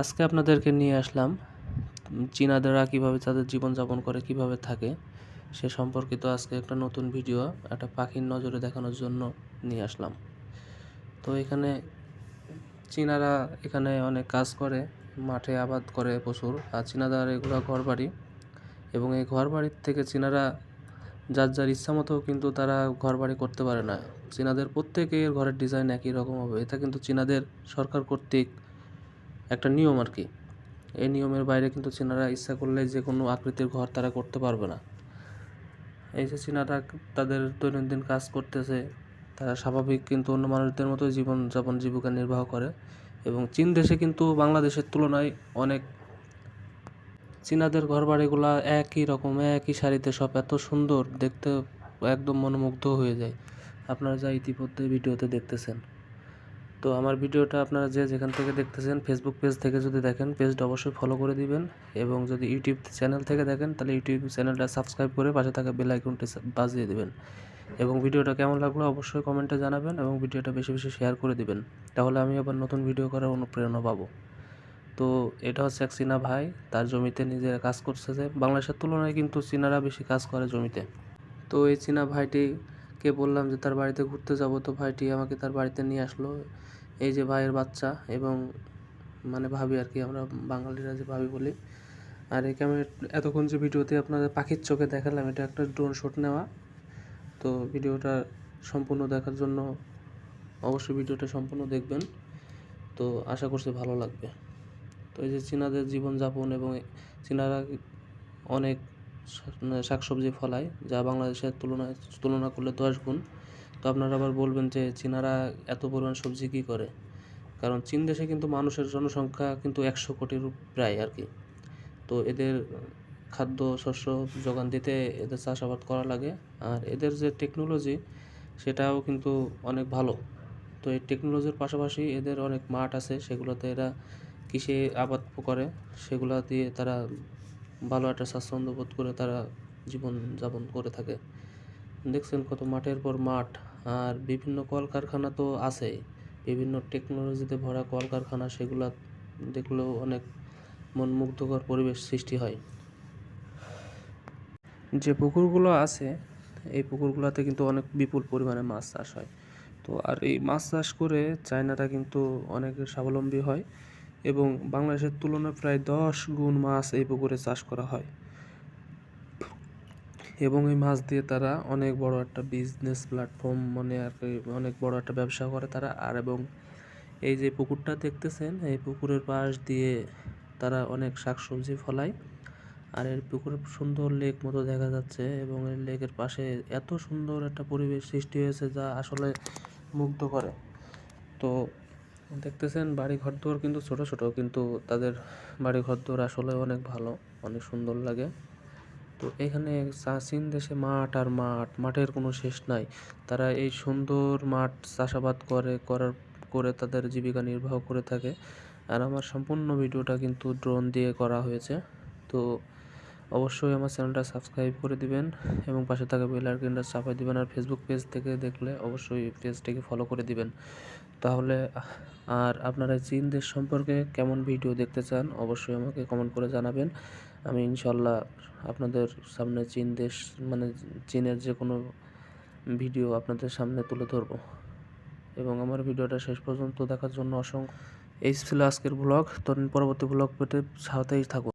আজকে আপনাদেরকে নিয়ে আসলাম, চীনাদেরা কীভাবে তাদের জীবনযাপন করে, কীভাবে থাকে, সে সম্পর্কিত আজকে একটা নতুন ভিডিও, একটা পাখির নজরে দেখানোর জন্য নিয়ে আসলাম। তো এখানে চীনারা এখানে অনেক কাজ করে, মাঠে আবাদ করে প্রচুর, আর চীনাদার এগুলো ঘর বাড়ি এবং এই ঘর বাড়ির থেকে চীনারা যার যার ইচ্ছা মতো কিন্তু তারা ঘর বাড়ি করতে পারে না। চীনাদের প্রত্যেকের ঘরের ডিজাইন একই রকম হবে, এটা কিন্তু চীনাদের সরকার কর্তৃক একটা নিয়ম আর কি। এই নিয়মের বাইরে কিন্তু চীনারা ইচ্ছা করলে যে কোনো আকৃতির ঘর তারা করতে পারবে না। এই যে চীনারা তাদের দৈনন্দিন কাজ করতেছে, তারা স্বাভাবিক কিন্তু অন্য মানুষদের মতো জীবনযাপন, জীবিকা নির্বাহ করে এবং চীন দেশে কিন্তু বাংলাদেশের তুলনায় অনেক চীনাদের ঘর বাড়িগুলা একই রকম, একই সারিতে সব এত সুন্দর, দেখতে একদম মনোমুগ্ধ হয়ে যায়। আপনারা যা ইতিমধ্যে ভিডিওতে দেখতেছেন। তো আমার ভিডিওটা আপনারা যে যেখান থেকে দেখতেছেন ফেসবুক পেজ থেকে যদি দেখেন পেজটা অবশ্যই ফলো করে দিবেন। এবং যদি ইউটিউব চ্যানেল থেকে দেখেন, তাহলে ইউটিউব চ্যানেলটা সাবস্ক্রাইব করে পাশে থাকা বেল আইকনটি বাজিয়ে দিবেন। এবং ভিডিওটা কেমন লাগল অবশ্যই কমেন্টে জানাবেন এবং ভিডিওটা বেশি বেশি শেয়ার করে দিবেন। তাহলে আমি আবার নতুন ভিডিও করার অনুপ্রেরণা পাবো। তো এটা হচ্ছে এক চীনা ভাই, তার জমিতে নিজেরা কাজ করছে বাংলাদেশের তুলনায় কিন্তু চীনারা বেশি কাজ করে জমিতে। তো এই চীনা ভাইটিকে বললাম যে তার বাড়িতে ঘুরতে যাব? তো ভাইটি আমাকে তার বাড়িতে নিয়ে আসলো। এই যে ভাইয়ের বাচ্চা এবং মানে ভাবি আর কি, আমরা বাঙালিরা যে ভাবি বলি। আর এই ক্যামেরা এতক্ষণ যে ভিডিওতে আপনাদের পাখির চোখে দেখালাম, এটা একটা ড্রোন শট নেওয়া। তো ভিডিওটা সম্পূর্ণ দেখার জন্য অবশ্যই ভিডিওটা সম্পূর্ণ দেখবেন। তো আশা করছি ভালো লাগবে। তো এই যে চীনাদের জীবনযাপন এবং চীনারা অনেক শাকসবজি ফলায়, যা বাংলাদেশের তুলনায় তুলনা করলে দশ গুণ। তো আপনারা আবার বলবেন যে চীনারা এত পরিমাণ সবজি কী করে? কারণ চীন দেশে কিন্তু মানুষের জনসংখ্যা কিন্তু একশো কোটির প্রায় আর কি। তো এদের খাদ্য, শস্য যোগান দিতে এদের চাষাবাদ করা লাগে। আর এদের যে টেকনোলজি সেটাও কিন্তু অনেক ভালো। তো এই টেকনোলজির পাশাপাশি এদের অনেক মাঠ আছে, সেগুলোতে এরা কৃষি আবাদ করে। সেগুলো দিয়ে তারা ভালো একটা স্বাচ্ছন্দ্য বোধ করে তারা জীবন যাপন করে থাকে। দেখছেন কত মাঠের পর মাঠ, আর বিভিন্ন কলকারখানা তো আছেই। বিভিন্ন টেকনোলজিতে ভরা কলকারখানা, সেগুলো দেখলেও অনেক মন মুগ্ধকর পরিবেশ সৃষ্টি হয়। যে পুকুরগুলো আছে, এই পুকুরগুলোতে কিন্তু অনেক বিপুল পরিমাণে মাছ চাষ হয়। তো আর এই মাছ চাষ করে চায়নাটা কিন্তু অনেক স্বাবলম্বী হয়। এবং বাংলাদেশের তুলনায় প্রায় দশ গুণ মাছ এই পুকুরে চাষ করা হয়। এবং এই মাছ দিয়ে তারা অনেক বড় একটা বিজনেস প্ল্যাটফর্ম মানে আর কি, অনেক বড় একটা ব্যবসা করে তারা। আর এবং এই যে পুকুরটা দেখতেছেন, এই পুকুরের পাশ দিয়ে তারা অনেক শাকসবজি ফলায়। আর এর পুকুরে সুন্দর লেক মতো দেখা যাচ্ছে এবং এই লেকের পাশে এত সুন্দর একটা পরিবেশ সৃষ্টি হয়েছে যা আসলে মুগ্ধ করে। তো দেখতেছেন বাড়ি ঘর দুয়ার কিন্তু ছোট ছোট, কিন্তু তাদের বাড়ি ঘর দুয়ার আসলে অনেক ভালো, অনেক সুন্দর লাগে। তো এখানে চীন দেশে মাঠ আর মাঠ, মাঠের কোনো শেষ নাই। তারা এই সুন্দর মাঠ চাষাবাদ করে, করার, করে তাদের জীবিকা নির্বাহ করে থাকে। আর আমার সম্পূর্ণ ভিডিওটা কিন্তু ড্রোন দিয়ে করা হয়েছে। তো অবশ্যই আমার চ্যানেলটা সাবস্ক্রাইব করে দিবেন এবং পাশে থাকা বেল আইকনটা চাপাই দিবেন আর ফেসবুক পেজ থেকে দেখলে অবশ্যই পেজটিকে ফলো করে দিবেন। তাহলে, আর আপনারা চীন দেশ সম্পর্কে কেমন ভিডিও দেখতে চান অবশ্যই আমাকে কমেন্ট করে জানাবেন। আমি ইনশাল্লাহ আপনাদের সামনে চীন দেশ মানে চীনের যে কোনো ভিডিও আপনাদের সামনে তুলে ধরবো। এবং আমার ভিডিওটা শেষ পর্যন্ত দেখার জন্য অসংখ্য এই ছিল আজকের ব্লগ তো পরবর্তী ব্লগ পেতে সাথেই থাকুন।